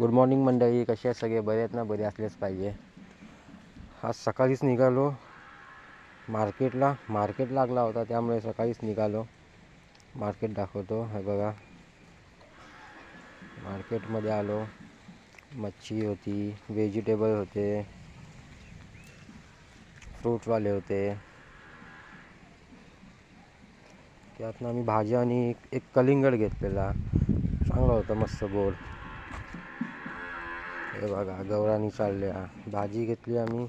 Good morning मंडळी कसे आहेत सगळे? बरे आहेत ना? बरे असलेच पाहिजे. आज सकाळीच निघालो. मार्केटला मार्केट लागला होता त्यामुळे सकाळीच निघालो. मार्केट दाखवतो हे बघा. मार्केटमध्ये आलो. मच्छी होती व्हेजिटेबल होते फ्रूटवाले होते. त्यातनं आम्ही भाज्या आणि एक- एक कलिंगड घेतलेला. चांगला होता मस्त गोड. हे बघा गवरानी चालल्या. भाजी घेतली आम्ही.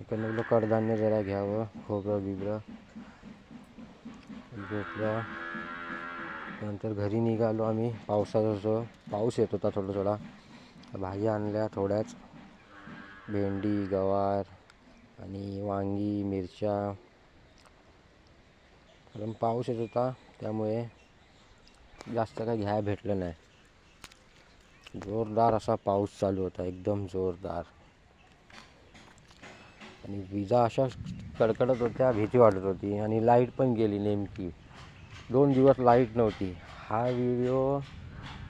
इकडनं बोललो कडधान्य जरा घ्यावं खोबरं बिबरं. घेतलं नंतर घरी निघालो आम्ही पावसाचा जो पाऊस येत होता थोडा थोडा. भाज्या आणल्या थोड्याच. भेंडी गवार आणि वांगी मिरच्या. कारण पाऊस येत होता त्यामुळे जास्त काही घ्यायला भेटलं नाही. जोरदार असा पाऊस चालू होता एकदम जोरदार. आणि विजा अशा कडकडत होत्या भीती वाटत होती आणि लाइट पण गेली नेमकी. दोन दिवस लाइट नव्हती. हा व्हिडिओ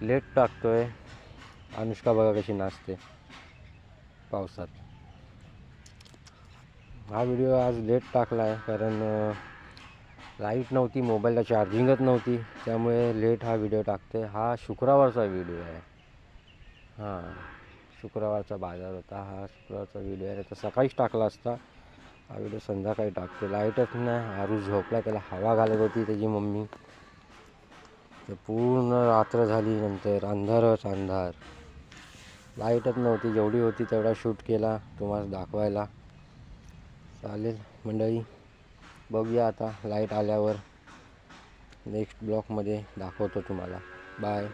लेट टाकतोय. अनुष्का बघा कशी नाचते पावसात. हा व्हिडिओ आज लेट टाकला आहे कारण लाइट नव्हती मोबाईलला चार्जिंगच नव्हती. त्यामुळे लेट हा व्हिडिओ टाकते हा शुक्रवारचा व्हिडिओ आहे. हां शुक्रवारचा बाजार होता हा शुक्रवारचा व्हिडिओ आहे तर सकाळीच टाकला असता. हा व्हिडिओ संध्याकाळी टाकतो लाईटच नाही आरू झोपला त्याला हवा घालत होती त्याची मम्मी. तर पूर्ण रात्र झाली नंतर अंधारच अंधार. लाईटच नव्हती जेवढी होती तेवढा शूट केला तुम्हाला दाखवायला. चालेल मंडळी बघूया आता लाइट आल्यावर. नेक्स्ट ब्लॉकमध्ये दाखवतो तुम्हाला. बाय.